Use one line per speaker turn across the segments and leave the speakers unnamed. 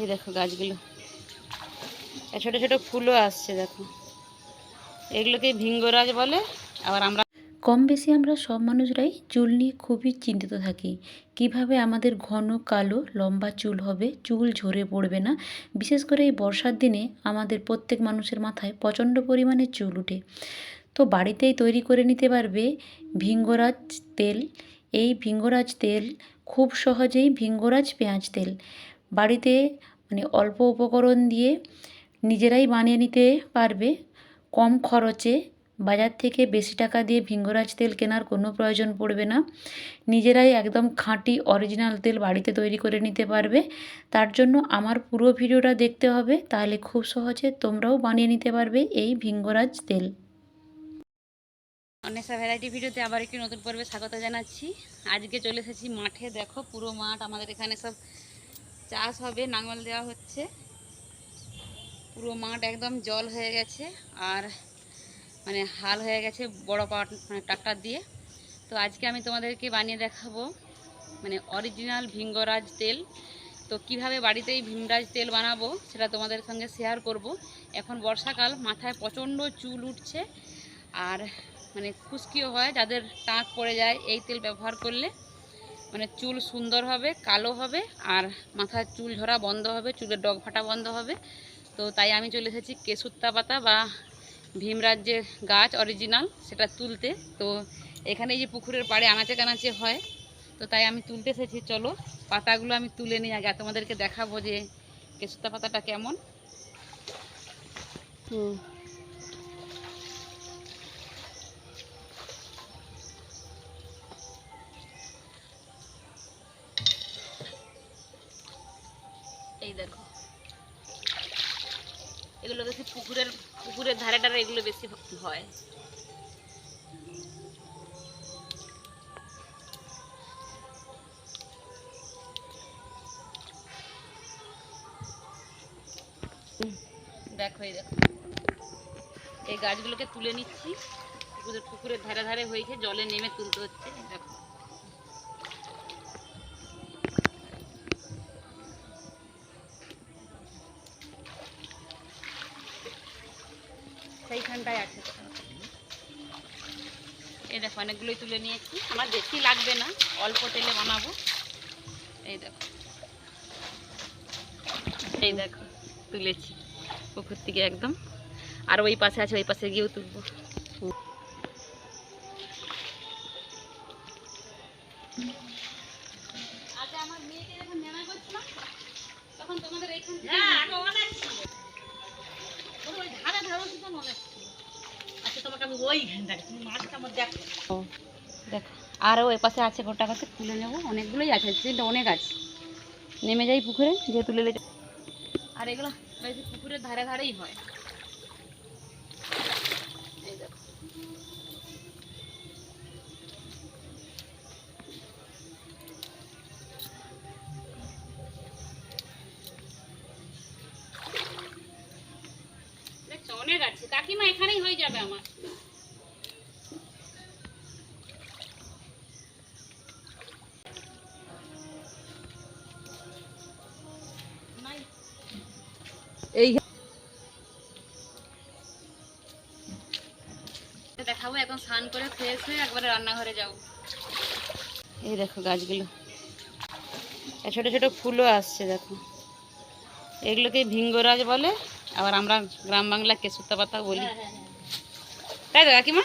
এই দেখো গাছগুলো। ছোট ছোট ফুলও আসছে, দেখো। এগুলোকে ভিঙ্গরাজ বলে, আবার আমরা
কম বেশি আমরা সব মানুষরাই চুল নিয়ে খুবই চিন্তিত থাকি। কীভাবে আমাদের ঘন, কালো, লম্বা চুল হবে, চুল ঝরে পড়বে না? বিশেষ করে এই বর্ষার দিনে আমাদের প্রত্যেক মানুষের মাথায় প্রচণ্ড পরিমাণে চুল ওঠে তো বাড়িতেই তৈরি করে নিতে পারবে ভিঙ্গরাজ তেল। এই ভিঙ্গরাজ তেল খুব সহজেই ভিঙ্গরাজ পেঁয়াজ তেল। বাড়িতে মানে অল্প উপকরণ দিয়ে নিজেরাই বানিয়ে নিতে পারবে। কম খরচে বাজার থেকে বেশি টাকা দিয়ে ভিঙ্গরাজ তেল কেনার কোনো প্রয়োজন পড়বে না। নিজেরাই একদম খাঁটি অরিজিনাল তেল বাড়িতে তৈরি করে নিতে পারবে। তার জন্য আমার পুরো ভিডিওটা দেখতে হবে, তাহলে খুব সহজে তোমরাও বানিয়ে নিতে পারবে এই ভিঙ্গরাজ তেল।
অনেসা ভ্যারাইটি ভিডিওতে আবার একটি নতুন পর্বে স্বাগত জানাচ্ছি। আজকে চলে এসেছি মাঠে, দেখো পুরো মাঠ আমাদের এখানে সব চাষ হবে, নাঙল দেওয়া হচ্ছে। পুরো মাঠ একদম জল হয়ে গেছে আর মানে হাল হয়ে গেছে বড় পাওয়ার মানে ট্রাক্টর দিয়ে। তো আজকে আমি তোমাদেরকে বানিয়ে দেখাবো মানে অরিজিনাল ভিঙ্গরাজ তেল। তো কীভাবে বাড়িতেই ভীমরাজ তেল বানাবো সেটা তোমাদের সঙ্গে শেয়ার করব। এখন বর্ষাকাল, মাথায় প্রচণ্ড চুল উঠছে আর মানে খুশকিও হয় যাদের টাক পড়ে যায় এই তেল ব্যবহার করলে। মানে চুল সুন্দর হবে, কালো হবে, আর মাথার চুল ঝরা বন্ধ হবে, চুলের ডগ ফাটা বন্ধ হবে। তো তাই আমি চলে এসেছি কেশুত্তা পাতা বা ভীমরাজ যে গাছ অরিজিনাল সেটা তুলতে। তো এখানে যে পুকুরের পাড়ে আনাচে কানাচে হয়, তো তাই আমি তুলতে এসেছি। চলো, পাতাগুলো আমি তুলে নিই আগে, তোমাদেরকে দেখাবো যে কেশুত্তা পাতাটা কেমন। হুম। এগুলো বেশি হয়। দেখো, এই দেখো। এই গাছগুলোকে তুলে নিচ্ছি। পুকুরের ধারে ধারে হয়েছে জলে নেমে তুলতে হচ্ছে। দেখো। সেইখানটায় আছে। এই দেখো অনেকগুলোই তুলে নিয়েছি। আমার বেশি লাগবে না অল্প তেলে বানাবো। এই দেখো। এই দেখো তুলেছি পুকুর থেকে একদম। আর ওই পাশে আছে ওই পাশে গিয়েও তুলবো। আচ্ছা আমার মেয়েকে যখন নেনা করছিলাম তখন তোমাদের এইখান আরও ওই পাশে আছে গোটা কাছে তুলে নেব। অনেকগুলোই আছে সেটা অনেক আছে। নেমে যাই পুকুরে যে তুলে আর এগুলো পুকুরের ধারে ধারেই হয়। এখানেই হয়ে যাবে আমার। এই দেখাবো এখন স্নান করে ফ্রেশ হয়ে একবারে রান্নাঘরে যাব। এই দেখো গাছগুলো। ছোট ছোট ফুলও আসছে দেখো। এগুলোকে ভিঙ্গরাজ বলে। আবার আমরা গ্রাম বাংলা কেশুতা পাতা বলি। তাই তো, কাকিমা?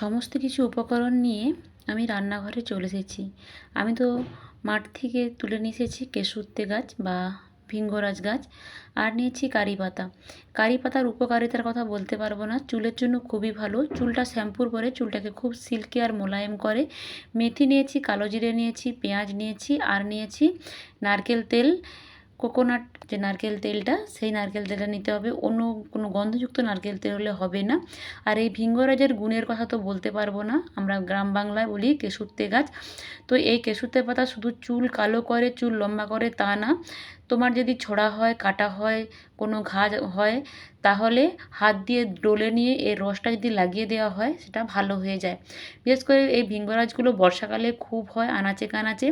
সমস্ত কিছু উপকরণ নিয়ে আমি রান্নাঘরে চলে এসেছি। আমি তো মাঠ থেকে তুলে নিয়ে এসেছি কেশুত্তে গাছ বা ভিঙ্গরাজ গাছ, আর নিয়েছি কারি পাতা। কারি পাতার উপকারিতার কথা বলতে পারব না। চুলের জন্য খুবই ভালো। চুলটা শ্যাম্পুর পরে চুলটাকে খুব সিল্কি আর মোলায়েম করে মেথি নিয়েছি, কালো জিরে নিয়েছি, পেঁয়াজ নিয়েছি, আর নিয়েছি নারকেল তেল, কোকোনাট যে নারকেল তেলটা, সেই নারকেল তেলটা নিতে হবে। অন্য কোনো গন্ধযুক্ত নারকেল তেল হলে হবে না। আর এই ভিঙ্গরাজের গুণের কথা তো বলতে পারব না। আমরা গ্রাম বাংলায় বলি কেশুত্তে গাছ। তো এই কেশুত্তে পাতা শুধু চুল কালো করে, চুল লম্বা করে তা না। তোমার যদি ছোড়া হয়, কাটা হয়, কোনো ঘা হয়, তাহলে হাত দিয়ে ডলে নিয়ে এর রসটা যদি লাগিয়ে দেওয়া হয়, সেটা ভালো হয়ে যায়। বিশেষ করে এই ভিঙ্গরাজগুলো বর্ষাকালে খুব হয়, আনাচে কানাচে।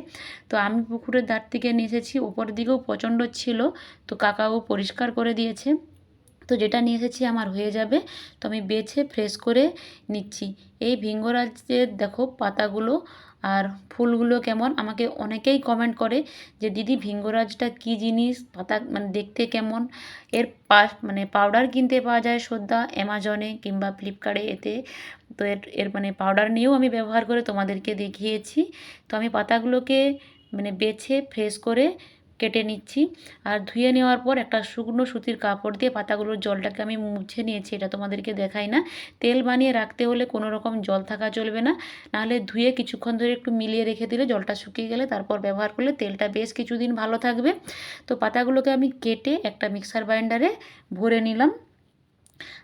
তো আমি পুকুরের ধার থেকে নিয়ে এসেছি উপর দিকেও প্রচণ্ড ছিল, তো কাকাও পরিষ্কার করে দিয়েছে। তো যেটা নিয়ে এসেছি আমার হয়ে যাবে, তো আমি বেছে ফ্রেশ করে নিচ্ছি। এই ভিঙ্গরাজের দেখো পাতাগুলো আর ফুলগুলো কেমন? আমাকে অনেকেই কমেন্ট করে যে, দিদি, ভিঙ্গরাজটা কি জিনিস? পাতা মানে দেখতে কেমন? এর পা মানে পাউডার কিনতে পাওয়া যায় সদ্যা অ্যামাজনে কিংবা ফ্লিপকার্টে এতে। তো এর এর মানে পাউডার নিয়েও আমি ব্যবহার করে তোমাদেরকে দেখিয়েছি। তো আমি পাতাগুলোকে মানে বেছে ফ্রেশ করে কেটে নিচ্ছি। আর ধুয়ে নেওয়ার পর একটা শুকনো সুতির কাপড় দিয়ে পাতাগুলোর জলটাকে আমি মুছে নিয়েছি, এটা তোমাদেরকে দেখাই না। তেল বানিয়ে রাখতে হলে কোনো রকম জল থাকা চলবে না। নাহলে ধুয়ে কিছুক্ষণ ধরে একটু মিলিয়ে রেখে দিলে জলটা শুকিয়ে গেলে তারপর ব্যবহার করলে তেলটা বেশ কিছুদিন ভালো থাকবে। তো পাতাগুলোকে আমি কেটে একটা মিক্সার গ্রাইন্ডারে ভরে নিলাম।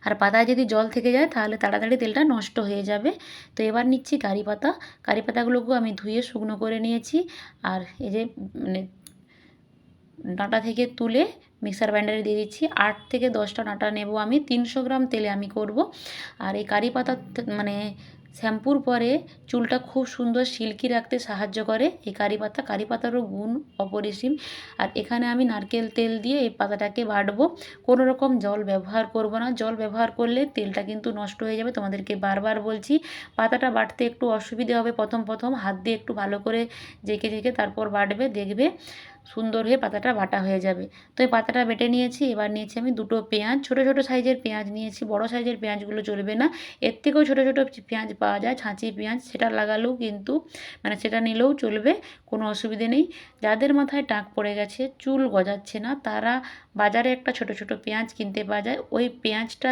আর পাতায় যদি জল থেকে যায় তাহলে তাড়াতাড়ি তেলটা নষ্ট হয়ে যাবে। তো এবার নিচ্ছি কারি পাতা। কারি পাতাগুলোকেও আমি ধুয়ে শুকনো করে নিয়েছি। আর এই যে মানে ডাঁটা থেকে তুলে মিক্সার গ্রাইন্ডারে দিয়ে দিচ্ছি। আট থেকে দশটা ডাঁটা নেব আমি। তিনশো গ্রাম তেলে আমি করব। আর এই কারি পাতা মানে শ্যাম্পুর পরে চুলটা খুব সুন্দর সিল্কি রাখতে সাহায্য করে। এই কারি পাতা, কারি পাতারও গুণ অপরিসীম। আর এখানে আমি নারকেল তেল দিয়ে এই পাতাটাকে বাটবো। কোনো রকম জল ব্যবহার করব না। জল ব্যবহার করলে তেলটা কিন্তু নষ্ট হয়ে যাবে। তোমাদেরকে বারবার বলছি, পাতাটা বাটতে একটু অসুবিধে হবে প্রথম প্রথম। হাত দিয়ে একটু ভালো করে জেঁকে জেকে তারপর বাটবে, দেখবে। সুন্দর হয়ে পাতাটা বাটা হয়ে যাবে। তো এই পাতাটা বেটে নিয়েছি, এবার নিয়েছি আমি দুটো পেঁয়াজ। ছোটো ছোটো সাইজের পেঁয়াজ নিয়েছি, বড় সাইজের পেঁয়াজগুলো চলবে না। এর থেকেও ছোটো ছোটো পেঁয়াজ পাওয়া যায়, ছাঁচি পেঁয়াজ, সেটা লাগালেও কিন্তু মানে সেটা নিলেও চলবে, কোনো অসুবিধে নেই। যাদের মাথায় টাক পড়ে গেছে, চুল গজাচ্ছে না, তারা বাজারে একটা ছোট ছোট পেঁয়াজ কিনতে পাওয়া যায়। ওই পেঁয়াজটা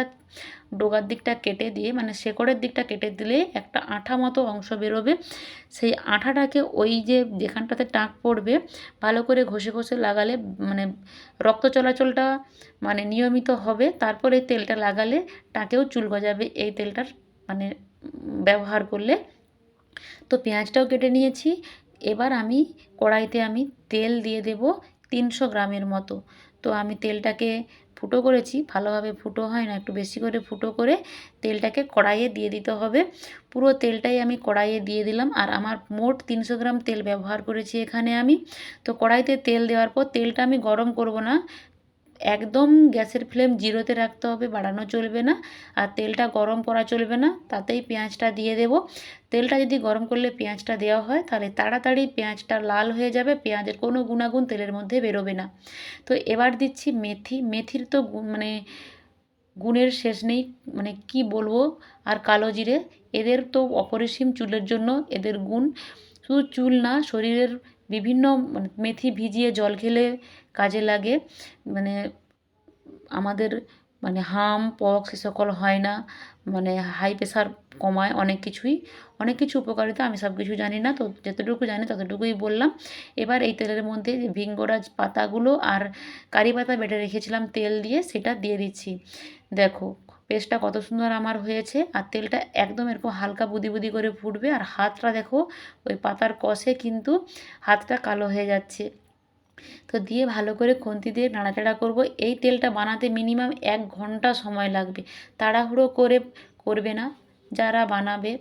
ডোগার দিকটা কেটে দিয়ে মানে শেকড়ের দিকটা কেটে দিলে একটা আঠা মতো অংশ বেরোবে। সেই আঠাটাকে ওই যে যেখানটাতে টাক পড়বে, ভালো করে ঘষে ঘষে লাগালে মানে রক্ত চলাচলটা মানে নিয়মিত হবে। তারপরে তেলটা লাগালে টাকেও চুল গজাবে। এই তেলটার মানে ব্যবহার করলে। তো পেঁয়াজটাও কেটে নিয়েছি। এবার আমি কড়াইতে আমি তেল দিয়ে দেব তিনশো গ্রামের মতো। তো আমি তেলটাকে ফুটো করেছি, ভালোভাবে ফুটো হয় না, একটু বেশি করে ফুটো করে তেলটাকে কড়াইয়ে দিয়ে দিতে হবে। পুরো তেলটাই আমি কড়াইয়ে দিয়ে দিলাম, আর আমার মোট তিনশো গ্রাম তেল ব্যবহার করেছি এখানে আমি। তো কড়াইতে তেল দেওয়ার পর তেলটা আমি গরম করব না একদম গ্যাসের ফ্লেম জিরোতে রাখতে হবে, বাড়ানো চলবে না। আর তেলটা গরম করা চলবে না, তাতেই পেঁয়াজটা দিয়ে দেব। তেলটা যদি গরম করলে পেঁয়াজটা দেওয়া হয়, তাহলে তাড়াতাড়ি পেঁয়াজটা লাল হয়ে যাবে, পেঁয়াজের কোনো গুণাগুণ তেলের মধ্যে বেরোবে না। তো এবার দিচ্ছি মেথি, মেথির তো মানে গুণের শেষ নেই মানে কি বলব? আর কালো জিরে, এদের তো অপরিসীম চুলের জন্য এদের গুণ। শুধু চুল না, শরীরের বিভিন্ন মানে মেথি ভিজিয়ে জল খেলে কাজে লাগে। মানে আমাদের মানে হাম, পক্স এ সকল হয় না। মানে হাই প্রেশার কমায় অনেক কিছুই। অনেক কিছু উপকারিতা আমি সব কিছু জানি না। তো যতটুকু জানি ততটুকুই বললাম। এবার এই তেলের মধ্যে যে ভিঙ্গরাজ পাতাগুলো আর কারি পাতা বেটে রেখেছিলাম তেল দিয়ে, সেটা দিয়ে দিচ্ছি। দেখো, পেস্টটা কত সুন্দর আমার হয়েছে। আর তেলটা একদম এরকম হালকা বুদি বুদি করে ফুটবে। আর হাতটা দেখো, ওই পাতার কষে কিন্তু হাতটা কালো হয়ে যাচ্ছে। তো দিয়ে ভালো করে খুন্তি দিয়ে নাড়াচাড়া করব। এই তেলটা বানাতে মিনিমাম এক ঘণ্টা সময় লাগবে। তাড়াহুড়ো করে করবে না। যারা বানাবে,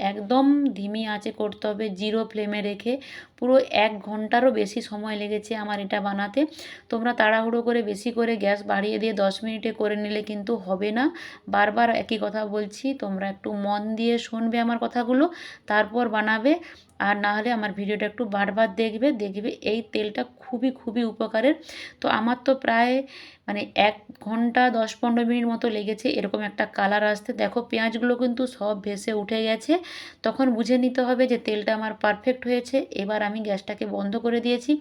একদম ধিমি আঁচে করতে হবে জিরো ফ্লেমে রেখে পুরো এক ঘন্টারও বেশি সময় লেগেছে আমার এটা বানাতে। তোমরা তাড়াহুড়ো করে বেশি করে গ্যাস বাড়িয়ে দিয়ে দশ মিনিটে করে নিলে কিন্তু হবে না। বারবার একই কথা বলছি, তোমরা একটু মন দিয়ে শুনবে আমার কথাগুলো, তারপর বানাবে। আর না হলে আমার ভিডিওটা একটু বারবার দেখবে দেখবে এই তেলটা খুবই খুবই উপকারের। তো আমার তো প্রায় মানে এক ঘণ্টা, দশ পনেরো মিনিট মতো লেগেছে এরকম একটা কালার আসতে। দেখো পেঁয়াজগুলো কিন্তু সব ভেসে উঠে গেছে। তখন বুঝে নিতে হবে যে তেলটা আমার পারফেক্ট হয়েছে। এবার আমি গ্যাসটাকে বন্ধ করে দিয়েছি।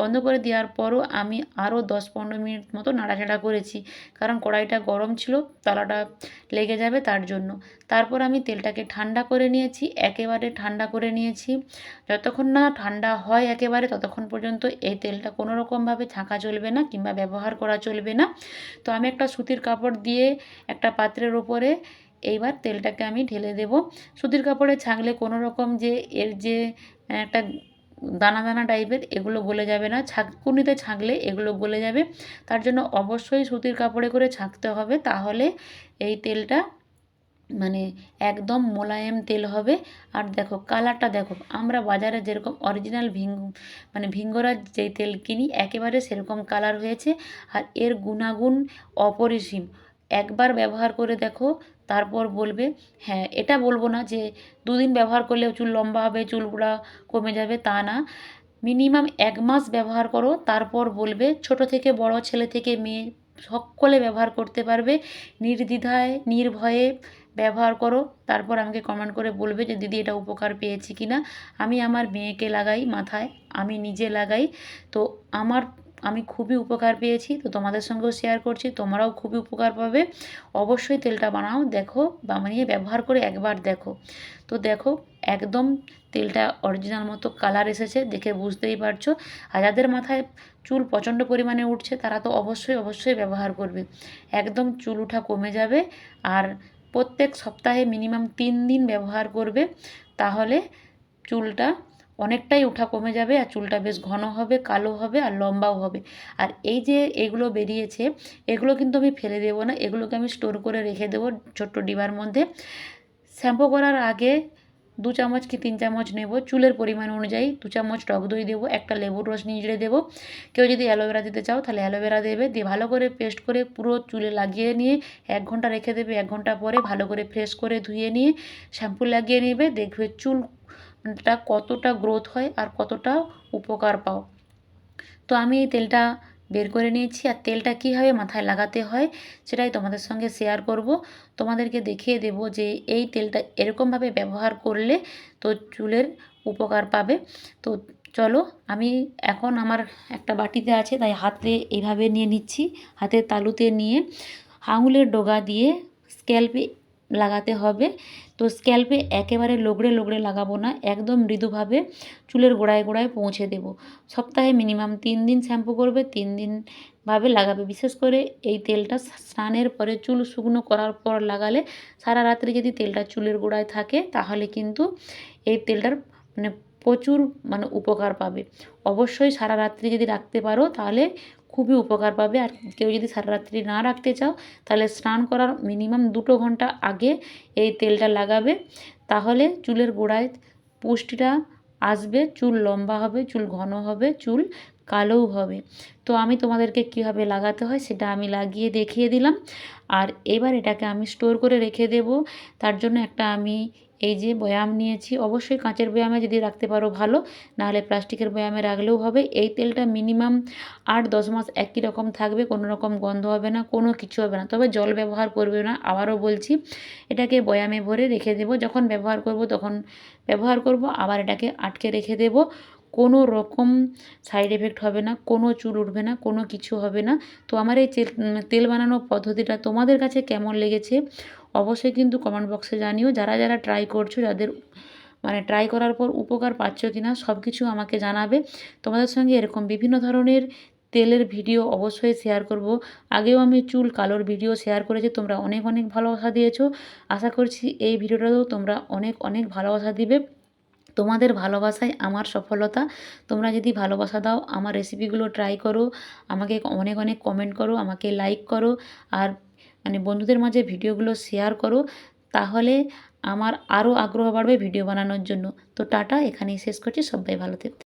বন্ধ করে দেওয়ার পরও আমি আরও দশ পনেরো মিনিট মতো নাড়াচাড়া করেছি। কারণ কড়াইটা গরম ছিল, তলাটা লেগে যাবে তার জন্য। তারপর আমি তেলটাকে ঠান্ডা করে নিয়েছি, একেবারে ঠান্ডা করে নিয়েছি। যতক্ষণ না ঠান্ডা হয় একেবারে, ততক্ষণ পর্যন্ত এই তেলটা কোনো রকমভাবে ছাঁকা চলবে না কিংবা ব্যবহার করা চলবে না। তো আমি একটা সুতির কাপড় দিয়ে একটা পাত্রের ওপরে এইবার তেলটাকে আমি ঢেলে দেব। সুতির কাপড়ে ছাঁকলে কোনো রকম যে এর যে একটা দানা দানা টাইপের এগুলো গলে যাবে না। ছাঁকুনিতে ছাঁকলে এগুলো গলে যাবে। তার জন্য অবশ্যই সুতির কাপড়ে করে ছাঁকতে হবে। তাহলে এই তেলটা মানে একদম মোলায়েম তেল হবে। আর দেখো, কালারটা দেখো, আমরা বাজারে যেরকম অরিজিনাল ভিং মানে ভিঙ্গরাজ যেই তেল কিনি, একেবারে সেরকম কালার হয়েছে। আর এর গুণাগুণ অপরিসীম। একবার ব্যবহার করে দেখো তারপর বলবে হ্যাঁ এটা বলব না যে দুদিন ব্যবহার করলে চুল লম্বা হবে, চুলগুলা কমে যাবে, তা না। মিনিমাম এক মাস ব্যবহার করো, তারপর বলবে, ছোট থেকে বড় ছেলে থেকে মেয়ে সকলে ব্যবহার করতে পারবে, নির্দ্বিধায়, নির্ভয়ে ব্যবহার করো। তারপর আমাকে কমেন্ট করে বলবে যে, দিদি, এটা উপকার পেয়েছি কি না আমি আমার মেয়েকে লাগাই মাথায়, আমি নিজে লাগাই। তো আমার আমি খুবই উপকার পেয়েছি, তো তোমাদের সঙ্গেও শেয়ার করছি, তোমরাও খুবই উপকার পাবে। অবশ্যই তেলটা বানাও, দেখো, বানিয়ে ব্যবহার করে একবার দেখো। তো দেখো, একদম তেলটা অরিজিনাল মতো কালার এসেছে, দেখে বুঝতেই পারছ। আর যাদের মাথায় চুল প্রচণ্ড পরিমাণে উঠছে, তারা তো অবশ্যই অবশ্যই ব্যবহার করবে। একদম চুল ওঠা কমে যাবে, আর প্রত্যেক সপ্তাহে মিনিমাম তিন দিন ব্যবহার করবে, তাহলে চুলটা অনেকটাই ওঠা কমে যাবে আর চুলটা বেশ ঘন হবে, কালো হবে আর লম্বাও হবে। আর এই যে এগুলো বেরিয়েছে, এগুলো কিন্তু আমি ফেলে দেবো না, এগুলোকে আমি স্টোর করে রেখে দেবো ছোট্ট ডিবার মধ্যে। শ্যাম্পু করার আগে দু চামচ কি তিন চামচ নেব, চুলের পরিমাণ অনুযায়ী দু চামচ টক দই দেবো, একটা লেবুর রস নিংড়ে দেবো। কেউ যদি অ্যালোভেরা দিতে চাও তাহলে অ্যালোভেরা দেবে, দিয়ে ভালো করে পেস্ট করে পুরো চুলে লাগিয়ে নিয়ে এক ঘণ্টা রেখে দেবে, এক ঘণ্টা পরে ভালো করে ফ্রেশ করে ধুয়ে নিয়ে শ্যাম্পু লাগিয়ে নেবে, দেখবে চুলটা কতটা গ্রোথ হয় আর কতটা উপকার পাও। তো আমি এই তেলটা বের করে নিয়েছি আর তেলটা কীভাবে মাথায় লাগাতে হয় সেটাই তোমাদের সঙ্গে শেয়ার করব। তোমাদেরকে দেখিয়ে দেব যে এই তেলটা এরকমভাবে ব্যবহার করলে তো চুলের উপকার পাবে। তো চলো আমি এখন আমার একটা বাটিতে আছে তাই হাতে এইভাবে নিয়ে নিচ্ছি। হাতের তালুতে নিয়ে আঙুলের ডগা দিয়ে স্ক্যাল্পে লাগাতে হবে। তো স্ক্যাল্পে একেবারে লগড়ে লগড়ে লাগাবো না, একদম মৃদুভাবে চুলের গোড়ায় গোড়ায় পৌঁছে দেব। সপ্তাহে মিনিমাম তিন দিন শ্যাম্পু করবে, তিন দিন ভাবে লাগাবে। বিশেষ করে এই তেলটা স্নানের পরে চুল শুকনো করার পর লাগালে সারা রাত্রি যদি তেলটা চুলের গোড়ায় থাকে, তাহলে কিন্তু এই তেলটার মানে প্রচুর মানে উপকার পাবে। অবশ্যই সারা রাত্রি যদি রাখতে পারো, তাহলে খুবই উপকার পাবে। আর কেউ যদি সারা রাত্রি না রাখতে চাও, তাহলে স্নান করার মিনিমাম দুটো ঘণ্টা আগে এই তেলটা লাগাবে। তাহলে চুলের গোড়ায় পুষ্টিটা আসবে, চুল লম্বা হবে, চুল ঘন হবে, চুল কালোও হবে। তো আমি তোমাদেরকে কীভাবে লাগাতে হয় সেটা আমি লাগিয়ে দেখিয়ে দিলাম। আর এবার এটাকে আমি স্টোর করে রেখে দেব। তার জন্য একটা আমি এই যে বয়াম নিয়েছি, অবশ্যই কাঁচের বয়ামে যদি রাখতে পারো ভালো, নাহলে প্লাস্টিকের বয়ামে রাখলেও হবে। এই তেলটা মিনিমাম আট দশ মাস একই রকম থাকবে, কোনো রকম গন্ধ হবে না, কোনো কিছু হবে না। তবে জল ব্যবহার করবে না, আবারও বলছি, এটাকে বয়ামে ভরে রেখে দেবো। যখন ব্যবহার করব তখন ব্যবহার করব, আবার এটাকে আটকে রেখে দেব। কোনো রকম সাইড এফেক্ট হবে না, কোনো চুল উঠবে না, কোনো কিছু হবে না। তো আমার এই তেল বানানোর পদ্ধতিটা তোমাদের কাছে কেমন লেগেছে? অবশ্যই কিন্তু কমেন্ট বক্সে জানিও। যারা যারা ট্রাই করছ, যাদের মানে ট্রাই করার পর উপকার পাচ্ছ কি না সব কিছু আমাকে জানাবে। তোমাদের সঙ্গে এরকম বিভিন্ন ধরনের তেলের ভিডিও অবশ্যই শেয়ার করব। আগেও আমি চুল কালোর ভিডিও শেয়ার করেছি, তোমরা অনেক অনেক ভালোবাসা দিয়েছ। আশা করছি এই ভিডিওটাতেও তোমরা অনেক অনেক ভালোবাসা দিবে। তোমাদের ভালোবাসায় আমার সফলতা। তোমরা যদি ভালোবাসা দাও, আমার রেসিপিগুলো ট্রাই করো, আমাকে অনেক অনেক কমেন্ট করো, আমাকে লাইক করো। আর মানে বন্ধুদের মাঝে ভিডিওগুলো শেয়ার করো, তাহলে আমার আরও আগ্রহ বাড়বে ভিডিও বানানোর জন্য। তো টাটা, এখানেই শেষ করছি। সবাই ভালো থেকো।